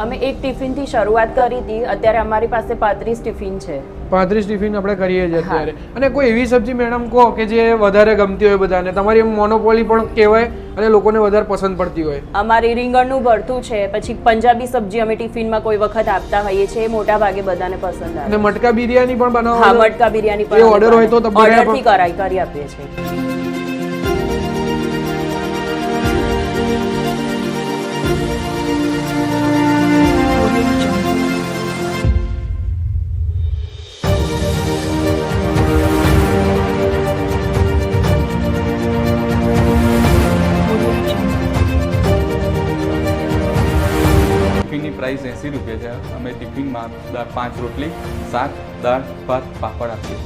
અમે એક ટિફિનથી શરૂઆત કરી હતી. અત્યારે અમારી પાસે પાંત્રીસ ટિફિન છે. પાંત્રીસ ટિફિન આપણે કરીએ છીએ અત્યારે. અને કોઈ એવી સબ્જી મેડમ કહો કે જે વધારે ગમતી હોય બધાને? તમારી મોનોપોલી પણ કહેવાય અને લોકોને વધારે પસંદ પડતી હોય. અમારી રીંગણનું ભરતું છે. પછી પંજાબી સબ્જી અમે ટિફિનમાં કોઈ વખત આપતા હોઈએ છીએ. મોટા ભાગે બધાને પસંદ આવે. અને મટકા બિરયાની પણ બનાવો હા મટકા બિરયાની એ ઓર્ડર હોય તો ઓર્ડરથી કરાઈ કરી આપીએ છીએ. ટિફિનમાં પાંચ રોટલી, શાક, દાળ, ભાત, પાપડ આપીએ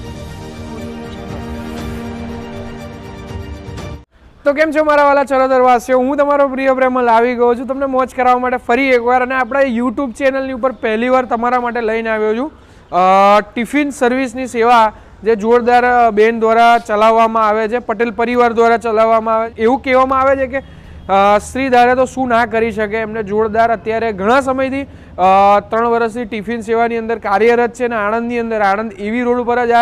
તો કેમ છો મારા વાલા ચરોતરવાસીઓ હું તમારો પ્રિય પ્રેમલ આવી ગયો છું. તમને મોજ કરાવવા માટે ફરી એકવાર અને આપણે યુટ્યુબ ચેનલની ઉપર પહેલી વાર તમારા માટે લઈને આવ્યો છું. ટિફિન સર્વિસની સેવા જે જોરદાર બેન દ્વારા ચલાવવામાં આવે છે, પટેલ પરિવાર દ્વારા ચલાવવામાં આવે એવું કહેવામાં આવે છે કે સ્ત્રી ધારે તો શું ના કરી શકે? એમને જોરદાર અત્યારે ઘણા સમયથી ત્રણ વર્ષથી ટિફિન સેવાની અંદર કાર્યરત છે અને આણંદની અંદર. આણંદ એવી રોડ ઉપર જ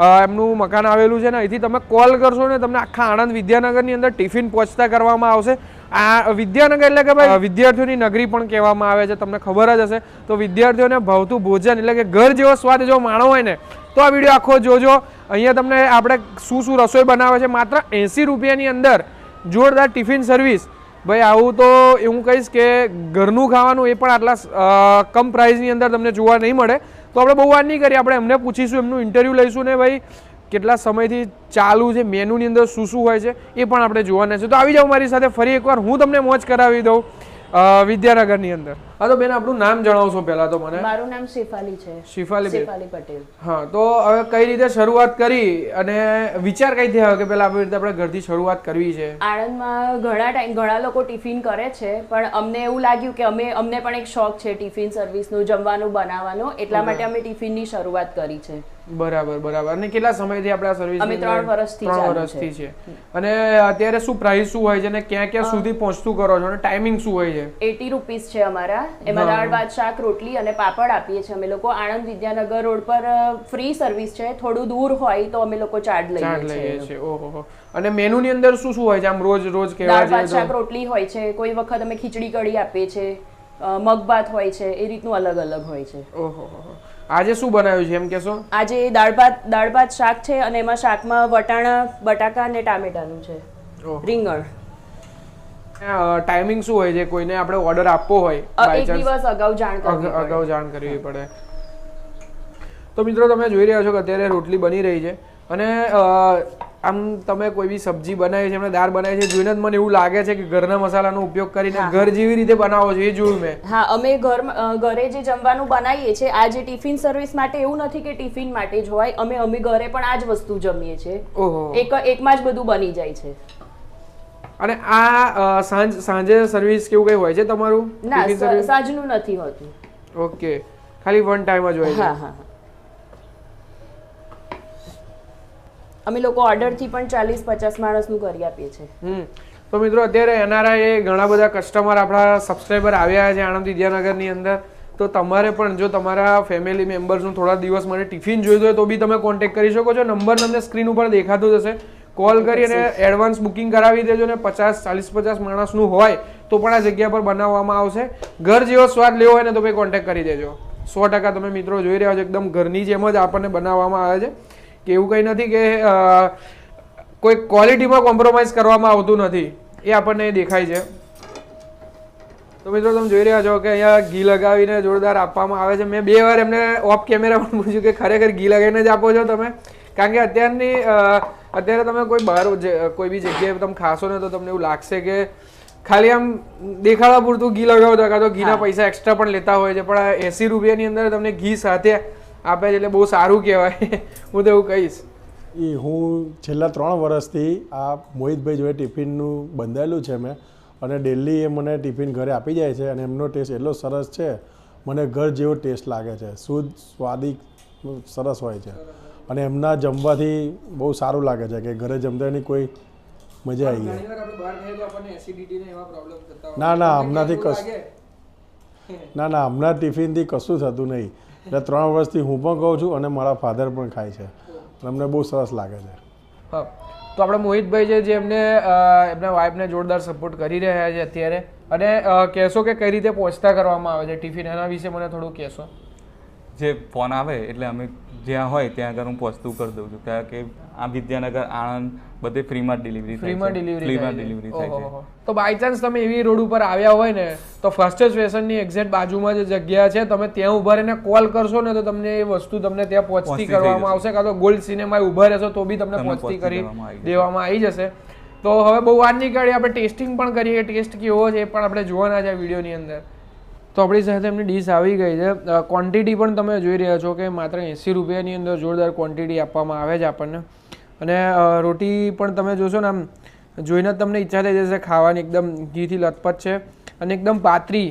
આ એમનું મકાન આવેલું છે ને, અહીંથી તમે કોલ કરશો ને તમને આખા આણંદ વિદ્યાનગરની અંદર ટિફિન પહોંચતા કરવામાં આવશે. આ વિદ્યાનગર એટલે કે ભાઈ વિદ્યાર્થીઓની નગરી પણ કહેવામાં આવે છે, તમને ખબર જ હશે. તો વિદ્યાર્થીઓને ભાવતું ભોજન એટલે કે ઘર જેવો સ્વાદ જો માણો હોય ને, તો આ વીડિયો આખો જોજો. અહીંયા તમને આપણે શું શું રસોઈ બનાવે છે, માત્ર એંસી રૂપિયાની અંદર જોરદાર ટિફિન સર્વિસ ભાઈ, આવું તો હું કહીશ કે ઘરનું ખાવાનું એ પણ આટલા કમ પ્રાઇસની અંદર તમને જોવા નહીં મળે. તો આપણે બહુ વાર નહીં કરીએ, આપણે એમને પૂછીશું, એમનું ઇન્ટરવ્યૂ લઈશું ને ભાઈ, કેટલા સમયથી ચાલુ છે મેનુની અંદર શું શું હોય છે, એ પણ આપણે જોવાના છે. તો આવી જાઓ મારી સાથે, ફરી એકવાર હું તમને મોજ કરાવી દઉં વિદ્યાનગરની અંદર. હા તો બેન આપણું નામ જણાવશો પહેલા તો મને. મારું નામ શેફાલી છે. શિફાલી શિફાલી પટેલ. હા તો હવે કઈ રીતે શરૂઆત કરી અને વિચાર કઈ થયો? કે પહેલા આવી રીતે આપણે ઘરથી શરૂઆત કરવી છે. આણંદમાં ઘણા ટાઈમ ઘણા લોકો ટિફિન કરે છે પણ અમને એવું લાગ્યું કે અમે અમને પણ એક શોખ છે ટિફિન સર્વિસનું જમવાનું બનાવવાનો. એટલા માટે અમે ટિફિનની શરૂઆત કરી છે. બરાબર બરાબર. અને કેટલા સમયથી આપણે આ સર્વિસ અમે ત્રણ વર્ષથી ત્રણ વર્ષથી છે. અને અત્યારે શું પ્રાઇસ શું હોય છે અને ક્યાં ક્યાં સુધી પહોંચતું કરો છો? અને ટાઈમિંગ શું હોય છે? એટી રૂપીસ છે અમારા. એમાં દાળ ભાત શાક રોટલી અને પાપડ આપીએ છીએ. અમે લોકો આણંદ વિદ્યાનગર રોડ પર ફ્રી સર્વિસ છે. થોડું દૂર હોય તો અમે લોકો ચાર્જ લઈએ છીએ. ઓહો અને મેનુની અંદર શું શું હોય છે? આમ રોજ રોજ કહેવા દાળ ભાત શાક રોટલી હોય છે. કોઈ વખત અમે ખીચડી કઢી આપીએ છીએ મગભાત મગ ભાત હોય છે. એ રીતનું અલગ અલગ હોય છે. ઓહો આજે શું બનાવ્યું છે? એમ કેશો આજે દાળ ભાત દાળ ભાત શાક છે અને એમાં શાકમાં વટાણા બટાકા અને ટામેટાનું છે. રીંગણ. ટાઈમિંગ શું હોય છે? કોઈને આપણે ઓર્ડર આપવો હોય એક દિવસ અગાઉ જાણ કરવી અગાઉ જાણ કરવી પડે. તો મિત્રો તમે જોઈ રહ્યા છો કે અત્યારે રોટલી બની રહી છે. અને આમ તમે કોઈ બી સબ્જી બનાવી છે એમને દાળ બનાવી છે જોઈને જ મને એવું લાગે છે કે ઘરના મસાલાનો ઉપયોગ કરીને ઘર જેવી રીતે બનાવો છો એ જોયું મેં. હા અમે ઘર ઘરે જે જમવાનું બનાવીએ છીએ આ જે ટિફિન સર્વિસ માટે એવું નથી કે ટિફિન માટે જ હોય અમે અમે ઘરે પણ આ જ વસ્તુ જમીએ છીએ. એક એકમાં જ બધું બની જાય છે. અને આ સાંજ સાંજે સર્વિસ કેવું કઈ હોય છે તમારું? ના સાંજનું નથી હોતું. ઓકે. ખાલી વન ટાઈમ જ હોય છે. હા હા. અમે લોકો ઓર્ડરથી પણ ચાલીસ પચાસ માણસનું કરી આપીએ છીએ. તો મિત્રો અત્યારે એનઆરઆઈ ઘણા બધા કસ્ટમર આપણા સબસ્ક્રાઈબર આવ્યા છે આણંદ વિદ્યાનગરની અંદર. તો તમારે પણ જો તમારા ફેમિલી મેમ્બર્સનું થોડા દિવસ માટે ટિફિન જોઈતું હોય તો બી તમે કોન્ટેક્ટ કરી શકો છો. નંબર તમને સ્ક્રીન ઉપર દેખાતો હશે. કોલ કરી અને એડવાન્સ બુકિંગ કરાવી દેજો ને પચાસ ચાલીસ પચાસ માણસનું હોય તો પણ આ જગ્યા પર બનાવવામાં આવશે. ઘર જેવો સ્વાદ લેવો હોય ને તો ભાઈ કોન્ટેક્ટ કરી દેજો. સો ટકા તમે મિત્રો જોઈ રહ્યા છો એકદમ ઘરની જેમ જ આપણને બનાવવામાં આવે છે. કે એવું કંઈ નથી કે કોઈ ક્વોલિટીમાં કોમ્પ્રોમાઇઝ કરવામાં આવતું નથી. એ આપણને દેખાય છે. તો મિત્રો તમે જોઈ રહ્યા છો કે અહીંયા ઘી લગાવીને જોરદાર આપવામાં આવે છે. મેં બે વાર એમને ઓફ કેમેરા પણ પૂછ્યું કે ખરેખર ઘી લગાવીને જ આપો છો તમે? કારણ કે અત્યારની અત્યારે તમે કોઈ બહાર જે- કોઈ બી જગ્યાએ તમે ખાશો ને તો તમને એવું લાગશે કે ખાલી આમ દેખાડા પૂરતું ઘી લગાવો તો કાં તો ઘીના પૈસા એક્સ્ટ્રા પણ લેતા હોય છે. પણ આ એસી રૂપિયાની અંદર તમને ઘી સાથે આપે છે એટલે બહુ સારું કહેવાય. હું તો એવું કહીશ. એ હું છેલ્લા ત્રણ વર્ષથી આ મોહિતભાઈ જોડે ટિફિનનું બંધાયેલું છે મેં. અને ડેલી એ મને ટિફિન ઘરે આપી જાય છે અને એમનો ટેસ્ટ એટલો સરસ છે. મને ઘર જેવો ટેસ્ટ લાગે છે. શુદ્ધ સ્વાદિક સરસ હોય છે. અને એમના જમવાથી બહુ સારું લાગે છે કે ઘરે જમતાની કોઈ મજા આવી ગઈ ના ના હમણાંથી કશું ના ના હમણાં ટિફિનથી કશું થતું નહીં. એટલે ત્રણ વર્ષથી હું પણ કહું છું અને મારા ફાધર પણ ખાય છે. અમને બહુ સરસ લાગે છે. હા. તો આપણે મોહિતભાઈ છે જે એમને એમના વાઈફને જોરદાર સપોર્ટ કરી રહ્યા છે અત્યારે. અને કહેશો કે કઈ રીતે પહોંચતા કરવામાં આવે છે ટિફિન? એના વિશે મને થોડું કહેશો. જે ફોન આવે એટલે અમે જ્યાં હોય ત્યાં આગળ હું પહોંચતું કરી દઉં છું. કારણ કે આ વિદ્યાનગર આણંદ બધે ફ્રીમાં ડિલિવરી ફ્રીમાં ડિલિવરી ફ્રીમાં ડિલિવરી થાય છે. તો બાય ચાન્સ તમે એવી રોડ ઉપર આવ્યા હોય ને તો ફર્સ્ટ સ્ટેશનની એક્ઝેક્ટ બાજુમાં જે જગ્યા છે તમે ત્યાં ઊભા રહીને કોલ કરશો ને તો તમને એ વસ્તુ તમને ત્યાં પહોંચતી કરવામાં આવશે. કાં તો ગોલ્ડ સિનેમાએ ઊભા રહેશો તો બી તમને પહોંચતી કરી દેવામાં આવી જશે. તો હવે બહુ વાર નીકળી આપણે ટેસ્ટિંગ પણ કરીએ. ટેસ્ટ કેવો છે એ પણ આપણે જોવાના છે વિડીયોની અંદર. તો આપણી સાથે એમની ડીશ આવી ગઈ છે. ક્વોન્ટિટી પણ તમે જોઈ રહ્યા છો કે માત્ર એંસી રૂપિયાની અંદર જોરદાર ક્વોન્ટિટી આપવામાં આવે છે આપણને. અને રોટી પણ તમે જોશો ને આમ જોઈને તમને ઈચ્છા થઈ જશે ખાવાની. એકદમ ઘીથી લથપથ છે. અને એકદમ પાતળી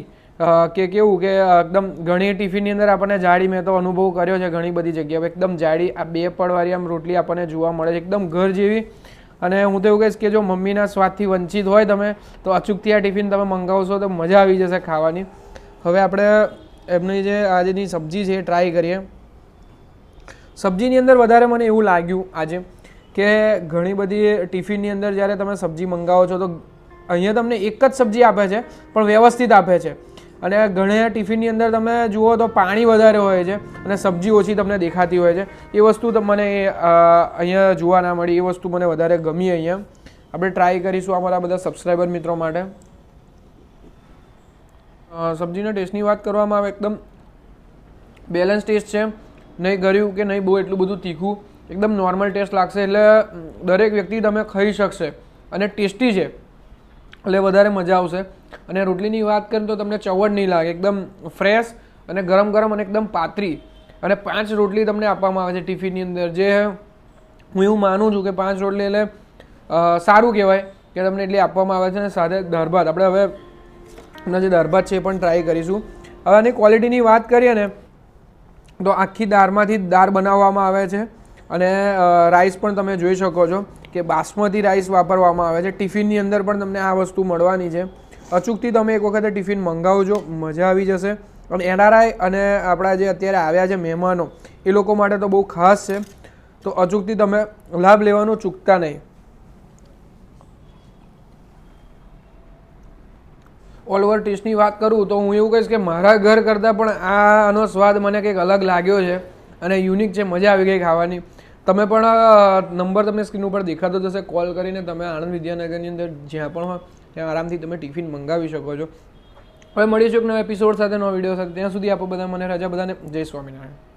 કે કેવું કે એકદમ ઘણી ટિફિનની અંદર આપણને જાડી મેં તો અનુભવ કર્યો છે ઘણી બધી જગ્યાએ. એકદમ જાડી, આ બે પડવાળી આમ રોટલી આપણને જોવા મળે છે. એકદમ ઘર જેવી. અને હું તો એવું કહીશ કે જો મમ્મીના સ્વાદથી વંચિત હોય તમે, તો અચૂકથી આ ટિફિન તમે મંગાવશો તો મજા આવી જશે ખાવાની. હવે આપણે એમની જે આજની સબ્જી છે એ ટ્રાય કરીએ. સબ્જીની અંદર વધારે મને એવું લાગ્યું આજે કે ઘણી બધી ટિફિનની અંદર જ્યારે તમે સબ્જી મંગાવો છો તો અહીંયા તમને એક જ સબ્જી આપે છે, પણ વ્યવસ્થિત આપે છે. અને ઘણા ટિફિનની અંદર તમે જુઓ તો પાણી વધારે હોય છે અને સબ્જી ઓછી તમને દેખાતી હોય છે. એ વસ્તુ મને અહીંયા જોવા ના મળી. એ વસ્તુ મને વધારે ગમી અહીંયા. આપણે ટ્રાય કરીશું અમારા બધા સબસ્ક્રાઈબર મિત્રો માટે. સબ્જીના ટેસ્ટની વાત કરવામાં આવે, એકદમ બેલેન્સ ટેસ્ટ છે. નહીં ગળ્યું કે નહીં બહુ એટલું બધું તીખું, એકદમ નોર્મલ ટેસ્ટ લાગશે એટલે દરેક વ્યક્તિ તમે ખાઈ શકશે અને ટેસ્ટી છે. એટલે વધારે મજા આવશે. અને રોટલીની વાત કરીએ તો તમને ચવડ નહીં લાગે, એકદમ ફ્રેશ અને ગરમ ગરમ અને એકદમ પાતળી. અને પાંચ રોટલી તમને આપવામાં આવે છે ટિફિનની અંદર. જે હું એવું માનું છું કે પાંચ રોટલી એટલે સારું કહેવાય કે તમને એટલી આપવામાં આવે છે અને સાથે દાળ ભાત. આપણે હવે એમના જે દાળ ભાત છે એ પણ ટ્રાય કરીશું. હવે આની ક્વોલિટીની વાત કરીએ ને, તો આખી દાળમાંથી દાળ બનાવવામાં આવે છે. અને રાઈસ પણ તમે જોઈ શકો છો કે બાસમતી રાઈસ વાપરવામાં આવે છે. ટિફિનની અંદર પણ તમને આ વસ્તુ મળવાની છે. અચૂકથી તમે એક વખતે ટિફિન મંગાવજો, મજા આવી જશે. અને એનઆરઆઈ અને આપણા જે અત્યારે આવ્યા છે મહેમાનો, એ લોકો માટે તો બહુ ખાસ છે. તો અચૂકથી તમે લાભ લેવાનું ચૂકતા નહીં. ઓલ ઓવર ટેસ્ટની વાત કરું તો હું એવું કહીશ કે મારા ઘર કરતાં પણ આ આનો સ્વાદ મને કંઈક અલગ લાગ્યો છે અને યુનિક છે, મજા આવી ગઈ ખાવાની. તમે પણ નંબર તમને સ્ક્રીન ઉપર દેખાતો જશે કોલ કરીને તમે આણંદ વિદ્યાનગરની અંદર જ્યાં પણ હોય ત્યાં આરામથી તમે ટિફિન મંગાવી શકો છો. હવે મળીશું એક નવા એપિસોડ સાથે, નવા વીડિયો સાથે. ત્યાં સુધી આપો બધા મને રજા, બધાને જય સ્વામિનારાયણ.